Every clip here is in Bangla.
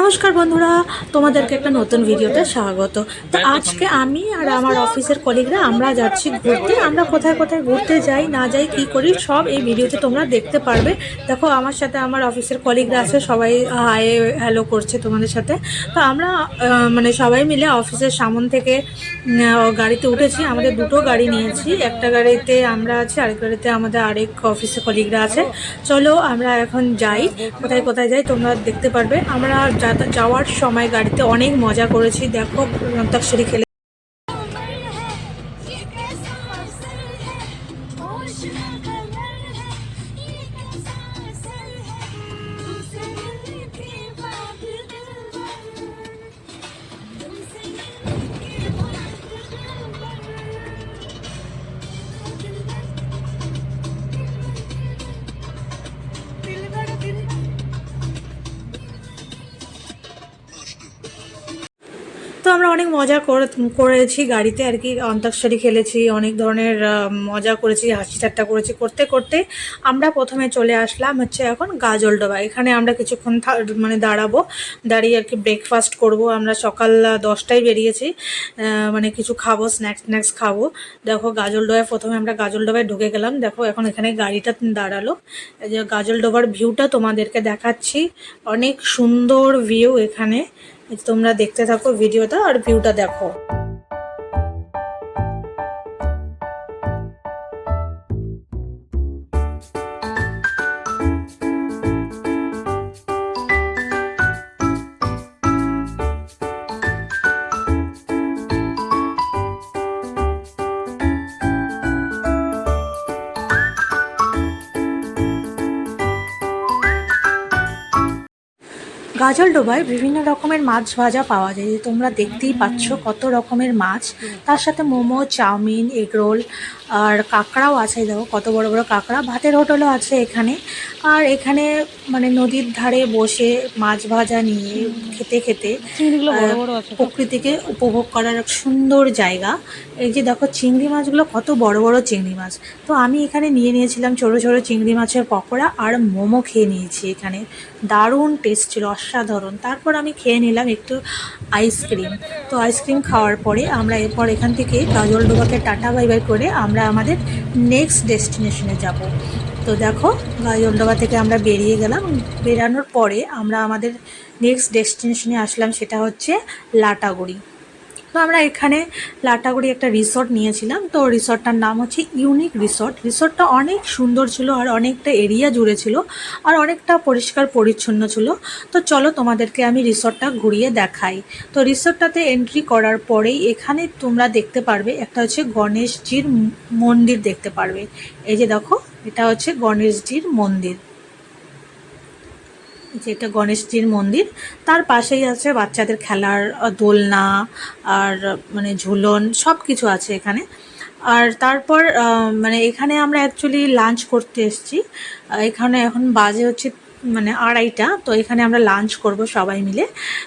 নমস্কার বন্ধুরা, তোমাদেরকে একটা নতুন ভিডিওতে স্বাগত। তো আজকে আমি আর আমার অফিসের কলিগরা আমরা যাচ্ছি ঘুরতে। আমরা কোথায় কোথায় ঘুরতে যাই, না যাই, কি করি, সব এই ভিডিওতে তোমরা দেখতে পারবে। দেখো, আমার সাথে আমার অফিসের কলিগরা আছে, সবাই হাই হ্যালো করছে তোমাদের সাথে। তো আমরা মানে সবাই মিলে অফিসের সামন থেকে গাড়িতে উঠেছি। আমাদের দুটো গাড়ি নিয়েছি। একটা গাড়িতে আমরা আছি, আরেক গাড়িতে আমাদের আরেক অফিসের কলিগরা আছে। চলো আমরা এখন যাই। কোথায় কোথায় যাই তোমরা দেখতে পারবে। আমরা যাওয়ার সময় গাড়িতে অনেক মজা করেছি। দেখো অন্তাক্ষরী খেলে অনেক মজা করে করেছি গাড়িতে আর কি। অন্তাক্ষরী খেলেছি, অনেক ধরনের মজা করেছি, হাসি ঠাট্টা করেছি। করতে করতে আমরা প্রথমে চলে আসলাম হচ্ছে এখন গাজলডোবা। এখানে আমরা কিছুক্ষণ মানে দাঁড়াবো, দাঁড়িয়ে আর কি ব্রেকফাস্ট করব। আমরা সকাল দশটায় বেরিয়েছি মানে কিছু খাব স্ন্যাক্স স্ন্যাক্স খাব। দেখো গাজলডোবায় প্রথমে আমরা গাজলডোবায় ঢুকে গেলাম। দেখো এখন এখানে গাড়িটা দাঁড়াল। যে গাজলডোবার ভিউটা তোমাদেরকে দেখাচ্ছি। অনেক সুন্দর ভিউ এখানে। তোমরা দেখতে থাকো ভিডিওটা আর ভিউটা দেখো। গাজলডোবায় বিভিন্ন রকমের মাছ ভাজা পাওয়া যায়। তোমরা দেখতেই পাচ্ছ কত রকমের মাছ। তার সাথে মোমো, চাউমিন, এগরোল আর কাঁকড়াও আছে দেখো কত বড় বড় কাঁকড়া। ভাতের হোটেলও আছে এখানে। আর এখানে মানে নদীর ধারে বসে মাছ ভাজা নিয়ে খেতে খেতে প্রকৃতিকে উপভোগ করার এক সুন্দর জায়গা। এই যে দেখো চিংড়ি মাছগুলো কত বড় বড় চিংড়ি মাছ। তো আমি এখানে নিয়ে নিয়েছিলাম ছোটো ছোটো চিংড়ি মাছের পকোড়া আর মোমো খেয়ে নিয়েছি এখানে। দারুণ টেস্ট ছিল অসাধারণ। তারপর আমি খেয়ে নিলাম একটু আইসক্রিম তো আইসক্রিম খাওয়ার পরে আমরা এরপর এখান থেকে গাজলডোবাকে টাটা বাই বাই করে আমরা আমাদের নেক্সট ডেস্টিনেশনে যাব। তো দেখো গাজলডোবা থেকে আমরা বেরিয়ে গেলাম। বেরানোর পরে আমরা আমাদের নেক্সট ডেস্টিনেশনে আসলাম, সেটা হচ্ছে লাটাগুড়ি। তো আমরা এখানে লাটাগুড়ি একটা রিসর্ট নিয়েছিলাম। তো রিসর্টটার নাম হচ্ছে ইউনিক রিসর্ট রিসর্টটা অনেক সুন্দর ছিল আর অনেকটা এরিয়া জুড়ে ছিল আর অনেকটা পরিষ্কার পরিচ্ছন্ন ছিল। তো চলো তোমাদেরকে আমি রিসর্টটা ঘুরিয়ে দেখাই। তো রিসর্টটাতে এন্ট্রি করার পরেই এখানে তোমরা দেখতে পারবে, একটা হচ্ছে গণেশজির মন্দির দেখতে পারবে। এই যে দেখো, এটা হচ্ছে গণেশজির মন্দির। যেটা গণেশজির মন্দির, তার পাশেই আছে বাচ্চাদের খেলার দোলনা আর মানে ঝুলন সব কিছু আছে এখানে। আর তারপর মানে এখানে আমরা অ্যাকচুয়ালি লাঞ্চ করতে এসেছি। এখানে এখন বাজে হচ্ছে মানে আড়াইটা, তো এখানে আমরা লাঞ্চ করব সবাই মিলে।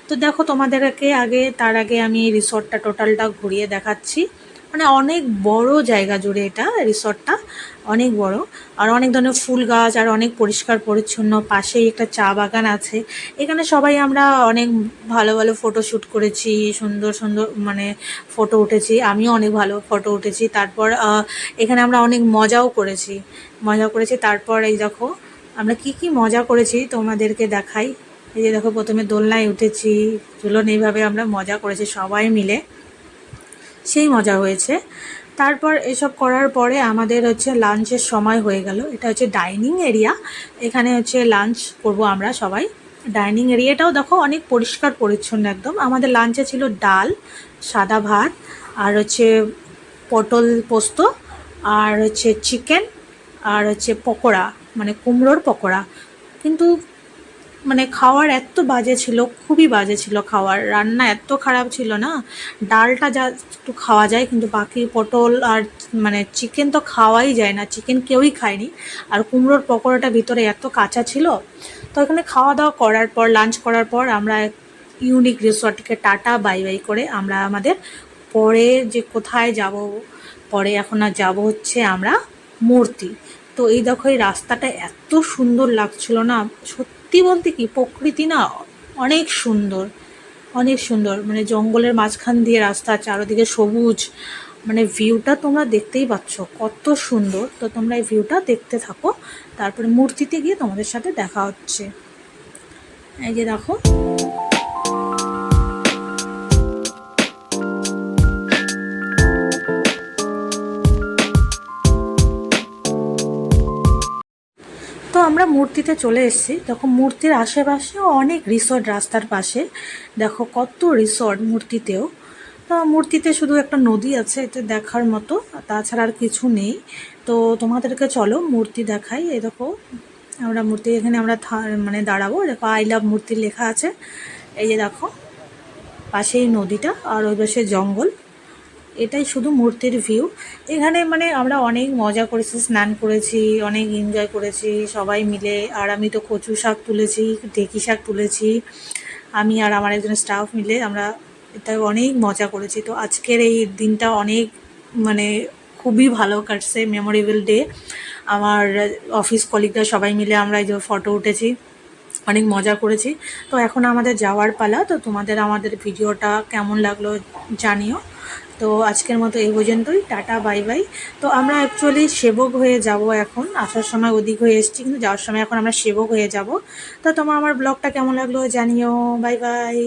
তো দেখো, তোমাদেরকে আগে, তার আগে আমি রিসর্টটা টোটালটা ঘুরিয়ে দেখাচ্ছি। মানে অনেক বড় জায়গা জুড়ে এটা রিসর্টটা। অনেক বড়। আর অনেক ধরনের ফুল গাছ আর অনেক পরিষ্কার, পরিচ্ছন্ন। পাশেই একটা চা বাগান আছে। এখানে সবাই আমরা অনেক ভালো ভালো ফটো শ্যুট করেছি, সুন্দর সুন্দর মানে ফটো উঠেছি। আমিও অনেক ভালো ফটো উঠেছি। তারপর এখানে আমরা অনেক মজাও করেছি। মজা করেছি। তারপর এই দেখো, আমরা কি কি মজা করেছি তোমাদেরকে দেখাই। এই যে দেখো, প্রথমে দোলনায় উঠেছি। ঝুলন এইভাবে আমরা মজা করেছি সবাই মিলে। সেই মজা হয়েছে। তারপর এসব করার পরে আমাদের হচ্ছে লাঞ্চের সময় হয়ে গেল। এটা হচ্ছে ডাইনিং এরিয়া। এখানে হচ্ছে লাঞ্চ করব আমরা সবাই। ডাইনিং এরিয়াটাও দেখো অনেক পরিষ্কার পরিচ্ছন্ন একদম। আমাদের লাঞ্চে ছিল ডাল, সাদা ভাত, আর হচ্ছে পটল পোস্ত, আর হচ্ছে চিকেন, আর হচ্ছে পকোড়া মানে কুমড়োর পকোড়া। কিন্তু মানে খাওয়ার এত বাজে ছিল, খুবই বাজে ছিল খাওয়ার। রান্না এত খারাপ ছিল না, ডালটা যা একটু খাওয়া যায়, কিন্তু বাকি পটল আর মানে চিকেন তো খাওয়াই যায় না চিকেন কেউই খায়নি। আর কুমড়োর পকোড়াটা ভিতরে এত কাঁচা ছিল, তো এখানে খাওয়া দাওয়া করার পর লাঞ্চ করার পর আমরা ইউনিক রিসর্টকে টাটা বাই বাই করে আমরা আমাদের পরে যে কোথায় যাব, পরে এখন আর যাব হচ্ছে আমরা মূর্তি। তো এই দেখো, এই রাস্তাটা এত সুন্দর লাগছিল না, সত্যি বলতে কি, প্রকৃতি না অনেক সুন্দর অনেক সুন্দর। মানে জঙ্গলের মাঝখান দিয়ে রাস্তা, চারোদিকে সবুজ। মানে ভিউটা তোমরা দেখতেই পাচ্ছ, কত সুন্দর। তো তোমরা এই ভিউটা দেখতে থাকো। তারপরে মূর্তিতে গিয়ে তোমাদের সাথে দেখা হচ্ছে। এই যে দেখো। তো আমরা মূর্তিতে চলে এসেছি। দেখো মূর্তির আশেপাশেও অনেক রিসর্ট রাস্তার পাশে। দেখো কত রিসর্ট মূর্তিতেও। তো মূর্তিতে শুধু একটা নদী আছে, এটা দেখার মতো। তাছাড়া আর কিছু নেই। তো তোমাদেরকে চলো মূর্তি দেখাই। এই দেখো, আমরা মূর্তি এখানে আমরা মানে দাঁড়াবো। দেখো আই লাভ মূর্তি লেখা আছে। এই যে দেখো, পাশেই নদীটা আর ওই পাশে জঙ্গল। এটাই শুধু মূর্তির ভিউ এখানে মানে আমরা অনেক মজা করেছি, স্নান করেছি, অনেক এনজয় করেছি, সবাই মিলে। আর আমি তো কচু শাক তুলেছি, ঢেকি শাক তুলেছি। আমি আর আমার একজন স্টাফ মিলে আমরা এটা অনেক মজা করেছি। তো আজকের এই দিনটা অনেক মানে খুবই ভালো কাটছে মেমোরেবল ডে আমার অফিস কলিগরা সবাই মিলে আমরা এই যে ফটো উঠেছি, অনেক মজা করেছি। তো এখন আমাদের যাওয়ার পালা। তো তোমাদের আমাদের ভিডিওটা কেমন লাগল জানিও। তো আজকের মতো এই পর্যন্তই, টাটা, বাই বাই। তো আমরা অ্যাকচুয়ালি সেবক হয়ে যাব এখন, আসার সময় ওদিক হয়ে এসেছি, কিন্তু যাওয়ার সময় এখন আমরা সেবক হয়ে যাব। তো তোমার আমার ব্লগটা কেমন লাগল জানিও, বাই বাই।